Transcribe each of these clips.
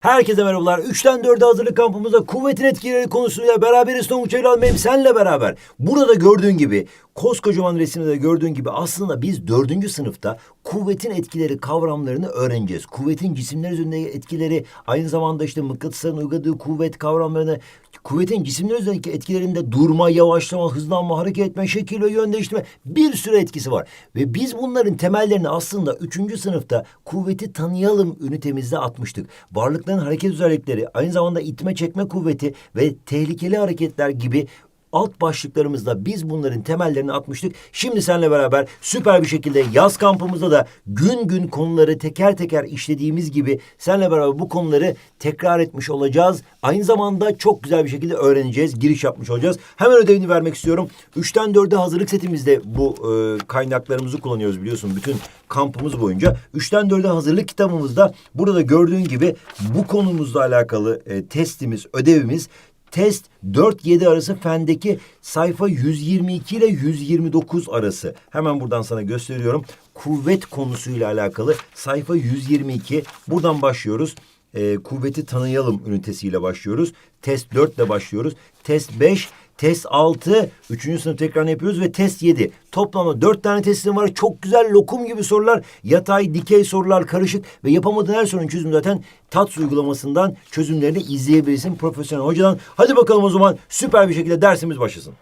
Herkese merhabalar. 3'ten 4'e hazırlık kampımızda kuvvetin etkileri konusuyla beraberiz Tonguç Evladım benim senle beraber. Burada gördüğün gibi koskocaman resimde de gördüğün gibi aslında biz dördüncü sınıfta kuvvetin etkileri kavramlarını öğreneceğiz. Kuvvetin cisimler üzerindeki etkileri aynı zamanda işte mıknatısların uyguladığı kuvvet kavramlarını kuvvetin cisimler üzerindeki etkilerinde durma, yavaşlama, hızlanma, hareket etme, şekil ve yön değiştirme bir sürü etkisi var. Ve biz bunların temellerini aslında üçüncü sınıfta kuvveti tanıyalım ünitemizde atmıştık. Varlıkların hareket özellikleri, aynı zamanda itme çekme kuvveti ve tehlikeli hareketler gibi alt başlıklarımızda biz bunların temellerini atmıştık. Şimdi seninle beraber süper bir şekilde yaz kampımızda da gün gün konuları teker teker işlediğimiz gibi seninle beraber bu konuları tekrar etmiş olacağız. Aynı zamanda çok güzel bir şekilde öğreneceğiz, giriş yapmış olacağız. Hemen ödevini vermek istiyorum. 3'ten 4'e hazırlık setimizde bu e, kaynaklarımızı kullanıyoruz biliyorsun bütün kampımız boyunca. 3'ten 4'e hazırlık kitabımızda burada gördüğün gibi bu konumuzla alakalı e, testimiz, ödevimiz Test 4-7 arası fendeki sayfa 122 ile 129 arası. Hemen buradan sana gösteriyorum. Kuvvet konusuyla alakalı sayfa 122. Buradan başlıyoruz. Ee, kuvveti tanıyalım ünitesiyle başlıyoruz. Test 4 ile başlıyoruz. Test 5, test 6, 3. sınıf tekrarını yapıyoruz ve test 7. Toplamda 4 tane testim var. Çok güzel lokum gibi sorular. Yatay, dikey sorular karışık ve yapamadığın her sorunun çözümü zaten TATS uygulamasından çözümlerini izleyebilirsin profesyonel hocadan. Hadi bakalım o zaman süper bir şekilde dersimiz başlasın.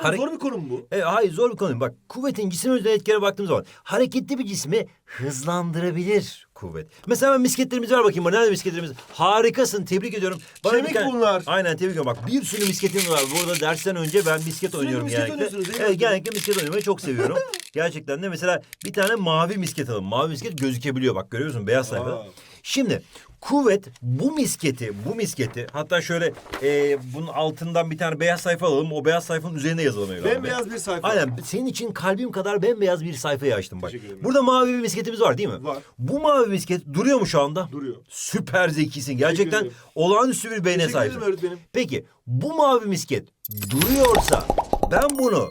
Öğretmenim Hare- zor bir konu mu bu? E, hayır zor bir konu. Bak kuvvetin cisim üzerine etkilere baktığımız zaman hareketli bir cismi hızlandırabilir kuvvet. Mesela ben misketlerimizi ver bakayım bana. Nerede misketlerimiz? Harikasın. Tebrik ediyorum. Kemik bir tane- bunlar. Aynen tebrik ediyorum. Bak bir sürü misketim var. Burada dersten önce ben misket oynuyorum misket genellikle. Evet genellikle misket oynamayı çok seviyorum. Gerçekten de mesela bir tane mavi misket alalım. Mavi misket gözükebiliyor. Bak görüyor musun? Beyaz sayfa. Şimdi kuvvet bu misketi, bu misketi hatta şöyle e, bunun altından bir tane beyaz sayfa alalım. O beyaz sayfanın üzerine yazalım. evladım. Bembeyaz bir sayfa. Aynen senin için kalbim kadar bembeyaz bir sayfayı açtım bak. Teşekkür ederim. Burada mavi bir misketimiz var değil mi? Var. Bu mavi misket duruyor mu şu anda? Duruyor. Süper zekisin. Gerçekten ederim. olağanüstü bir beyne Teşekkür sahipsin. ederim öğretmenim. Peki bu mavi misket duruyorsa ben bunu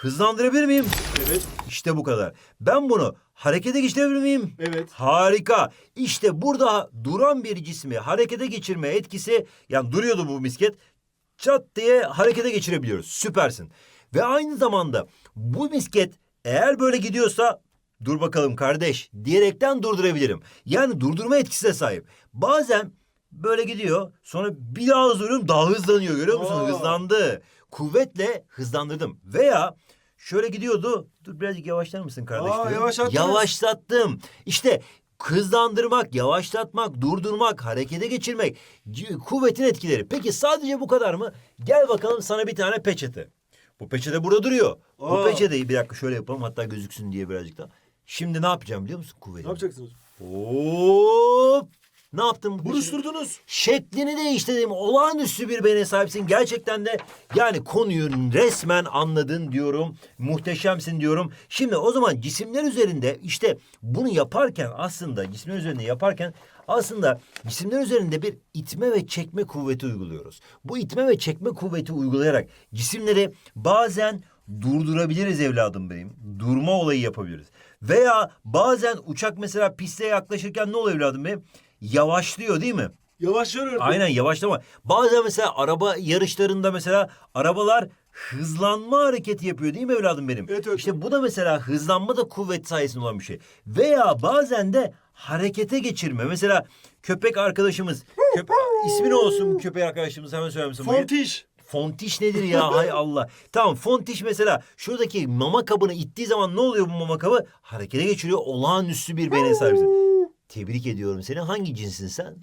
hızlandırabilir miyim? Evet. İşte bu kadar. Ben bunu harekete geçirebilir miyim? Evet. Harika. İşte burada duran bir cismi harekete geçirme etkisi yani duruyordu bu misket. Çat diye harekete geçirebiliyoruz. Süpersin. Ve aynı zamanda bu misket eğer böyle gidiyorsa dur bakalım kardeş diyerekten durdurabilirim. Yani durdurma etkisine sahip. Bazen böyle gidiyor sonra bir daha hızlanıyorum daha hızlanıyor görüyor musun? Aa. Hızlandı. Kuvvetle hızlandırdım. Veya şöyle gidiyordu. Dur birazcık yavaşlar mısın kardeş? Aa, diyorum. yavaşlattınız. Yavaşlattım. İşte hızlandırmak, yavaşlatmak, durdurmak, harekete geçirmek kuvvetin etkileri. Peki sadece bu kadar mı? Gel bakalım sana bir tane peçete. Bu peçete burada duruyor. Bu Aa. peçeteyi bir dakika şöyle yapalım hatta gözüksün diye birazcık daha. Şimdi ne yapacağım biliyor musun kuvveti? Ne yapacaksınız? Hop! Ne yaptım? Buruşturdunuz. Şeklini değiştirdim. Olağanüstü bir beyne sahipsin. Gerçekten de yani konuyu resmen anladın diyorum. Muhteşemsin diyorum. Şimdi o zaman cisimler üzerinde işte bunu yaparken aslında cisimler üzerinde yaparken aslında cisimler üzerinde bir itme ve çekme kuvveti uyguluyoruz. Bu itme ve çekme kuvveti uygulayarak cisimleri bazen durdurabiliriz evladım benim. Durma olayı yapabiliriz. Veya bazen uçak mesela piste yaklaşırken ne oluyor evladım benim? Yavaşlıyor değil mi? Yavaşlıyor öğretmenim. Aynen yavaşlama. Bazen mesela araba yarışlarında mesela arabalar hızlanma hareketi yapıyor değil mi evladım benim? Evet, evet. İşte bu da mesela hızlanma da kuvvet sayesinde olan bir şey. Veya bazen de harekete geçirme. Mesela köpek arkadaşımız, köpe ismi ne olsun köpek arkadaşımız hemen söyler misin? Fontiş. Fontiş nedir ya hay Allah. Tamam fontiş mesela şuradaki mama kabını ittiği zaman ne oluyor bu mama kabı? Harekete geçiriyor olağanüstü bir beyne sahipsin. Tebrik ediyorum seni. Hangi cinsin sen?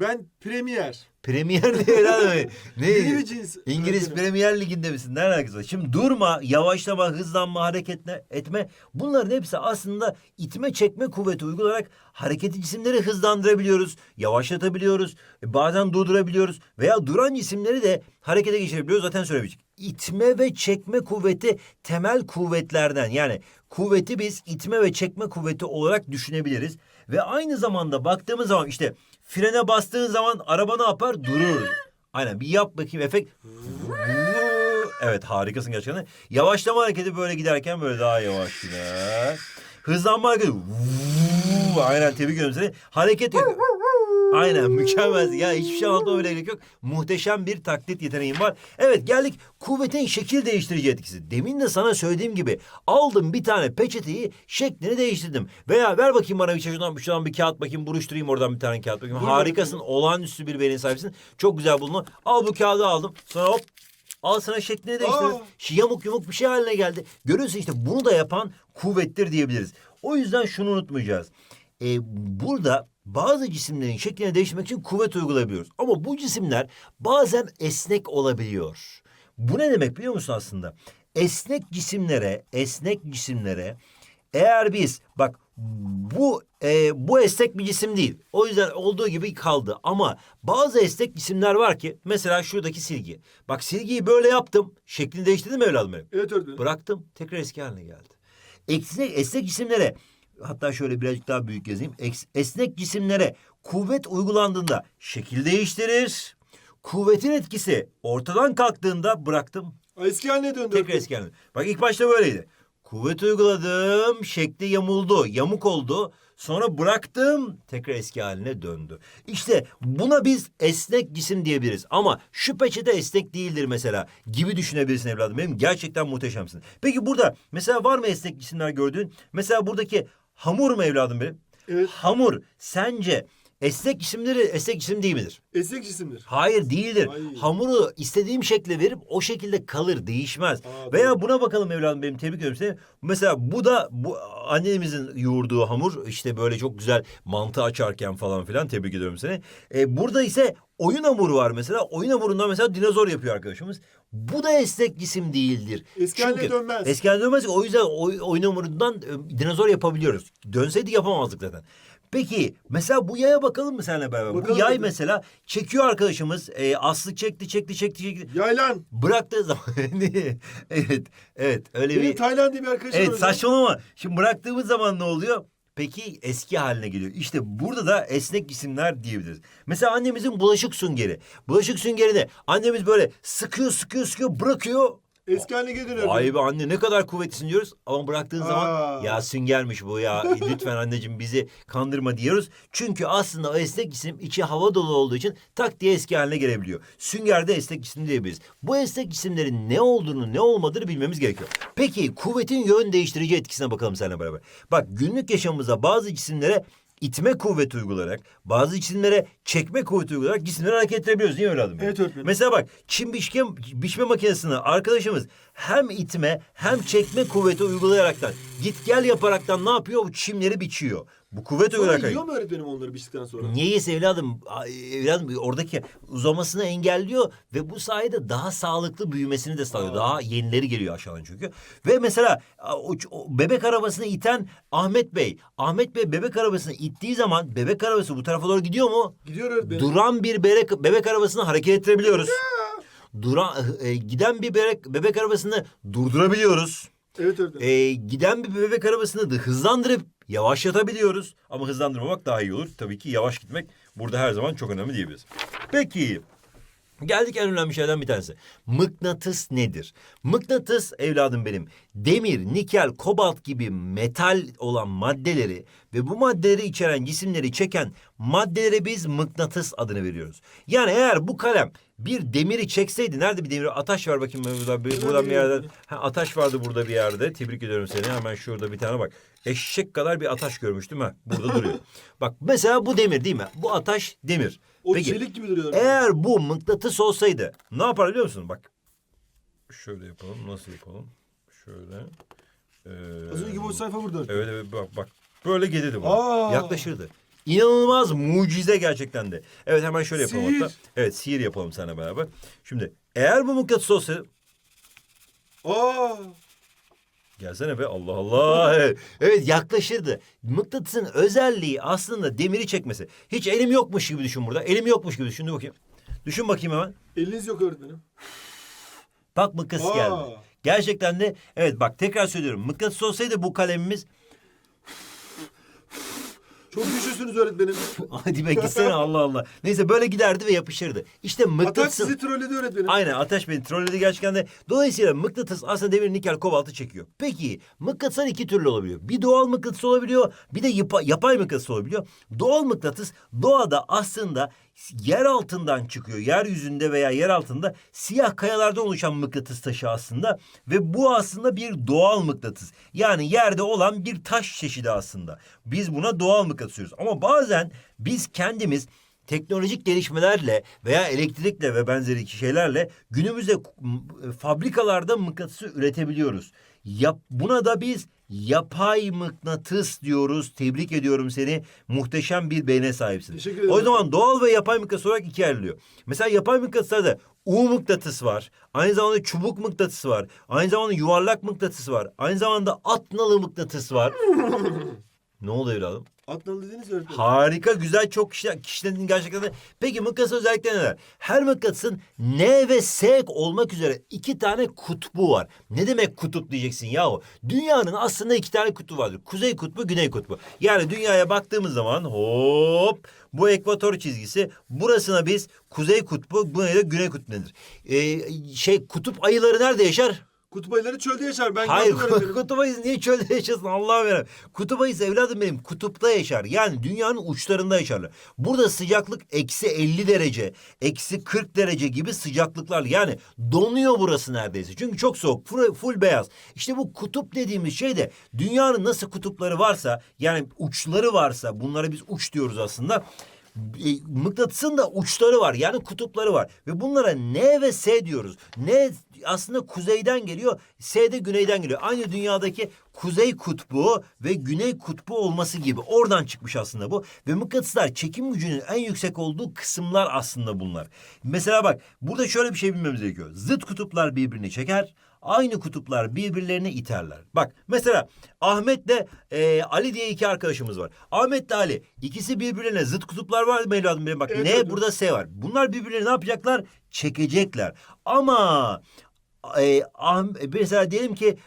Ben premier. Premier diye herhalde. ne? Yeni bir cins. İngiliz. Premier Ligi'nde misin? Ne alakası var? Şimdi durma, yavaşlama, hızlanma, hareket etme. Bunların hepsi aslında itme çekme kuvveti uygulayarak hareketli cisimleri hızlandırabiliyoruz, yavaşlatabiliyoruz, e, bazen durdurabiliyoruz veya duran cisimleri de harekete geçirebiliyoruz. Zaten söylemiştik. İtme ve çekme kuvveti temel kuvvetlerden. Yani kuvveti biz itme ve çekme kuvveti olarak düşünebiliriz. Ve aynı zamanda baktığımız zaman işte frene bastığın zaman araba ne yapar? Durur. Aynen bir yap bakayım efekt. Evet harikasın gerçekten. Yavaşlama hareketi böyle giderken böyle daha yavaş gider. Hızlanma hareketi. Aynen tebrik ediyorum seni. Hareket. Aynen mükemmel. Ya hiçbir şey anlatmama bile gerek yok. Muhteşem bir taklit yeteneğim var. Evet geldik kuvvetin şekil değiştirici etkisi. Demin de sana söylediğim gibi aldım bir tane peçeteyi şeklini değiştirdim. Veya ver bakayım bana bir şuradan, şuradan bir kağıt bakayım buruşturayım oradan bir tane kağıt bakayım. Harikasın olağanüstü bir beyin sahibisin. Çok güzel bulunu. Al bu kağıdı aldım. Sonra hop Al sana şeklini değiştirdim. Aa. Şi- Yamuk yumuk bir şey haline geldi. Görüyorsun işte bunu da yapan kuvvettir diyebiliriz. O yüzden şunu unutmayacağız. Ee, burada bazı cisimlerin şeklini değiştirmek için kuvvet uygulayabiliyoruz. Ama bu cisimler bazen esnek olabiliyor. Bu ne demek biliyor musun aslında? Esnek cisimlere, esnek cisimlere eğer biz bak bu e, bu esnek bir cisim değil. O yüzden olduğu gibi kaldı. Ama bazı esnek cisimler var ki mesela şuradaki silgi. Bak silgiyi böyle yaptım. Şeklini değiştirdim mi evladım benim? Evet öğretmenim. Bıraktım tekrar eski haline geldi. Esnek, esnek cisimlere hatta şöyle birazcık daha büyük yazayım. Esnek cisimlere kuvvet uygulandığında şekil değiştirir. Kuvvetin etkisi ortadan kalktığında bıraktım Eski haline döndü. tekrar eski haline. Bak ilk başta böyleydi. Kuvvet uyguladım, şekli yamuldu, yamuk oldu. Sonra bıraktım, tekrar eski haline döndü. İşte buna biz esnek cisim diyebiliriz. Ama şu peçete esnek değildir mesela gibi düşünebilirsin evladım. Benim gerçekten muhteşemsin. Peki burada mesela var mı esnek cisimler gördüğün? Mesela buradaki hamur mu evladım benim? Evet. Hamur sence esnek cisimleri esnek cisim değil midir? Esnek cisimdir. Hayır değildir. Ay. Hamuru istediğim şekle verip o şekilde kalır, değişmez. Aa, Veya doğru. buna bakalım evladım benim tebrik ediyorum seni. Mesela bu da bu annemizin yoğurduğu hamur işte böyle çok güzel mantı açarken falan filan tebrik ediyorum seni. E, burada ise oyun hamuru var mesela. Oyun hamurundan mesela dinozor yapıyor arkadaşımız. Bu da esnek cisim değildir. Eski haline dönmez. Eski haline dönmez. O yüzden oy, oyun hamurundan e, dinozor yapabiliyoruz. Dönseydi yapamazdık zaten. Peki mesela bu yaya bakalım mı seninle beraber? Bakalım bu yay bakalım. mesela çekiyor arkadaşımız. E, Aslı çekti çekti çekti çekti. Yaylan. Bıraktığı zaman evet evet öyle Benim bir Tayland diye bir arkadaşım evet saçmalama. Şimdi bıraktığımız zaman ne oluyor? Peki eski haline geliyor. İşte burada da esnek isimler diyebiliriz. Mesela annemizin bulaşık süngeri. Bulaşık süngerini annemiz böyle sıkıyor sıkıyor sıkıyor bırakıyor. Eski haline geri dönüyor. Vay be anne ne kadar kuvvetlisin diyoruz. Ama bıraktığın zaman Aa. ya süngermiş bu ya lütfen anneciğim bizi kandırma diyoruz. Çünkü aslında o esnek cisim içi hava dolu olduğu için tak diye eski haline gelebiliyor. Sünger de esnek cisim diyebiliriz. Bu esnek cisimlerin ne olduğunu ne olmadığını bilmemiz gerekiyor. Peki kuvvetin yön değiştirici etkisine bakalım seninle beraber. Bak günlük yaşamımızda bazı cisimlere itme kuvveti uygulayarak, bazı cisimlere çekme kuvveti uygulayarak cisimleri hareket ettirebiliyoruz değil mi evladım? benim? Evet öğretmenim. Mesela bak çim biçme, biçme makinesini arkadaşımız hem itme hem çekme kuvveti uygulayaraktan git gel yaparaktan ne yapıyor? Bu çimleri biçiyor. Bu kuvvet Sonra uygulayarak. yiyor mu öğretmenim onları biçtikten sonra? Niye yese evladım? Evladım oradaki uzamasını engelliyor ve bu sayede daha sağlıklı büyümesini de sağlıyor. Aa. Daha yenileri geliyor aşağıdan çünkü. Ve mesela o, o bebek arabasını iten Ahmet Bey. Ahmet Bey bebek arabasını ittiği zaman bebek arabası bu tarafa doğru gidiyor mu? Gidiyor öğretmenim. Duran bir bebek, bebek arabasını hareket ettirebiliyoruz. Duran, e, giden bir bebek, bebek arabasını durdurabiliyoruz. Evet öğretmenim. E, giden bir bebek arabasını da hızlandırıp yavaşlatabiliyoruz. Ama hızlandırmamak daha iyi olur. Tabii ki yavaş gitmek burada her zaman çok önemli diyebiliriz. Peki Geldik en önemli şeylerden bir tanesi. Mıknatıs nedir? Mıknatıs evladım benim demir, nikel, kobalt gibi metal olan maddeleri ve bu maddeleri içeren cisimleri çeken maddelere biz mıknatıs adını veriyoruz. Yani eğer bu kalem bir demiri çekseydi nerede bir demir ataş var bakayım ben buradan bir, buradan bir yerden. Ha, ataş vardı burada bir yerde. Tebrik ediyorum seni. Hemen şurada bir tane bak. Eşek kadar bir ataş görmüştüm ha. Burada duruyor. Bak mesela bu demir değil mi? Bu ataş demir. o Peki, çelik gibi duruyor. eğer bu mıknatıs olsaydı ne yapar biliyor musun? Bak. Şöyle yapalım. Nasıl yapalım? Şöyle. Ee, Az önceki boş sayfa burada. Evet evet bak bak. Böyle gelirdi bu. Aa. Yaklaşırdı. İnanılmaz mucize gerçekten de. Evet hemen şöyle yapalım Sihir. hatta. Evet sihir yapalım seninle beraber. Şimdi eğer bu mıknatıs olsa Aa. Gelsene be Allah Allah. Evet, evet yaklaşırdı. Mıknatısın özelliği aslında demiri çekmesi. Hiç elim yokmuş gibi düşün burada. Elim yokmuş gibi düşün. Dur bakayım. Düşün bakayım hemen. Eliniz yok öğretmenim. Bak mıknatıs Aa. geldi. Gerçekten de evet bak tekrar söylüyorum. Mıknatıs olsaydı bu kalemimiz Çok güçlüsünüz öğretmenim. Hadi be gitsene Allah Allah. Neyse böyle giderdi ve yapışırdı. İşte Atak mıknatısın. sizi trolledi öğretmenim. Aynen Ateş beni trolledi gerçekten de. Dolayısıyla mıknatıs aslında demir, nikel, kobaltı çekiyor. Peki mıknatıslar iki türlü olabiliyor. Bir doğal mıknatıs olabiliyor, bir de yapa- yapay mıknatıs olabiliyor. Doğal mıknatıs doğada aslında yer altından çıkıyor. Yeryüzünde veya yer altında siyah kayalardan oluşan mıknatıs taşı aslında. Ve bu aslında bir doğal mıknatıs. Yani yerde olan bir taş çeşidi aslında. Biz buna doğal mıknatıs diyoruz. Ama bazen biz kendimiz teknolojik gelişmelerle veya elektrikle ve benzeri şeylerle günümüzde m- fabrikalarda mıknatısı üretebiliyoruz. Yap, buna da biz yapay mıknatıs diyoruz. Tebrik ediyorum seni. Muhteşem bir beyne sahipsin. Teşekkür ederim. O zaman doğal ve yapay mıknatıs olarak ikiye ayrılıyor. Mesela yapay mıknatıslarda U mıknatıs var. Aynı zamanda çubuk mıknatısı var. Aynı zamanda yuvarlak mıknatıs var. Aynı zamanda atnalı mıknatıs var. ne oluyor evladım? Atnalı dediniz öğretmenim. Harika, güzel, çok kişi, kişilerin gerçekten de. Peki mıknatıs özellikleri neler? Her mıknatısın N ve S olmak üzere iki tane kutbu var. Ne demek kutup diyeceksin yahu? Dünyanın aslında iki tane kutbu vardır. Kuzey kutbu, güney kutbu. Yani dünyaya baktığımız zaman hop bu ekvator çizgisi. Burasına biz kuzey kutbu, buna da güney kutbu denir. Ee, şey kutup ayıları nerede yaşar? Kutup ayıları çölde yaşar. Ben Hayır kutup ayısı niye çölde yaşasın Allah'a veren. Kutup ayısı evladım benim kutupta yaşar. Yani dünyanın uçlarında yaşarlar. Burada sıcaklık eksi 50 derece, eksi 40 derece gibi sıcaklıklar. Yani donuyor burası neredeyse. Çünkü çok soğuk, full, full beyaz. İşte bu kutup dediğimiz şey de dünyanın nasıl kutupları varsa yani uçları varsa bunlara biz uç diyoruz aslında. E, mıknatısın da uçları var yani kutupları var ve bunlara N ve S diyoruz. N aslında kuzeyden geliyor, S de güneyden geliyor. Aynı dünyadaki kuzey kutbu ve güney kutbu olması gibi oradan çıkmış aslında bu. Ve mıknatıslar çekim gücünün en yüksek olduğu kısımlar aslında bunlar. Mesela bak burada şöyle bir şey bilmemiz gerekiyor. Zıt kutuplar birbirini çeker. Aynı kutuplar birbirlerini iterler. Bak mesela Ahmet'le e, Ali diye iki arkadaşımız var. Ahmet'le Ali ikisi birbirlerine zıt kutuplar var mı evladım benim bak Evet, ne evet. burada S var. Bunlar birbirlerini ne yapacaklar? Çekecekler. Ama e, Ah- mesela diyelim ki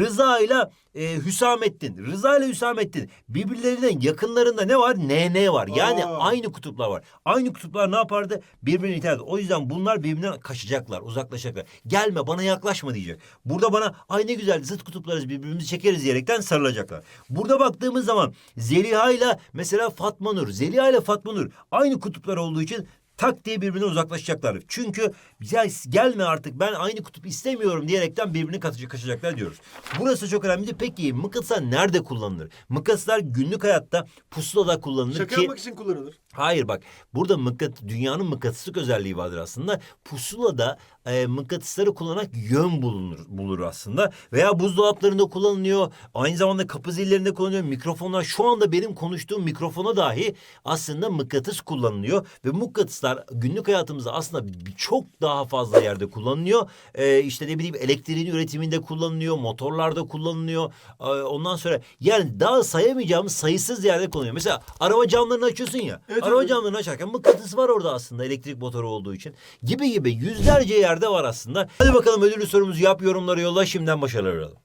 Rıza ile e, Hüsamettin. Rıza ile Hüsamettin birbirlerinin yakınlarında ne var? NN var. Yani Aa. aynı kutuplar var. Aynı kutuplar ne yapardı? Birbirini iterdi. O yüzden bunlar birbirinden kaçacaklar, uzaklaşacaklar. Gelme bana yaklaşma diyecek. Burada bana ay ne güzel zıt kutuplarız birbirimizi çekeriz diyerekten sarılacaklar. Burada baktığımız zaman Zeliha ile mesela Fatma Nur. Zeliha ile Fatma Nur aynı kutuplar olduğu için tak diye birbirine uzaklaşacaklar. Çünkü ya gelme artık ben aynı kutup istemiyorum diyerekten birbirini kaçacak, kaçacaklar diyoruz. Burası çok önemli. Peki mıknatıslar nerede kullanılır? Mıknatıslar günlük hayatta pusulada kullanılır Şaka ki... yapmak için kullanılır. Hayır bak burada mıknat dünyanın mıknatıslık özelliği vardır aslında. Pusulada e, mıknatısları kullanarak yön bulunur bulur aslında. Veya buzdolaplarında kullanılıyor. Aynı zamanda kapı zillerinde kullanılıyor. Mikrofonlar şu anda benim konuştuğum mikrofona dahi aslında mıknatıs kullanılıyor. Ve mıknatıslar günlük hayatımızda aslında çok daha fazla yerde kullanılıyor. E, işte ne bileyim elektriğin üretiminde kullanılıyor. Motorlarda kullanılıyor. E, ondan sonra yani daha sayamayacağımız sayısız yerde kullanılıyor. Mesela araba camlarını açıyorsun ya. Evet, araba evet. camlarını açarken mıknatıs var orada aslında elektrik motoru olduğu için. Gibi gibi yüzlerce yerde var aslında. Hadi bakalım ödüllü sorumuzu yap yorumları yolla şimdiden başarılar arayalım.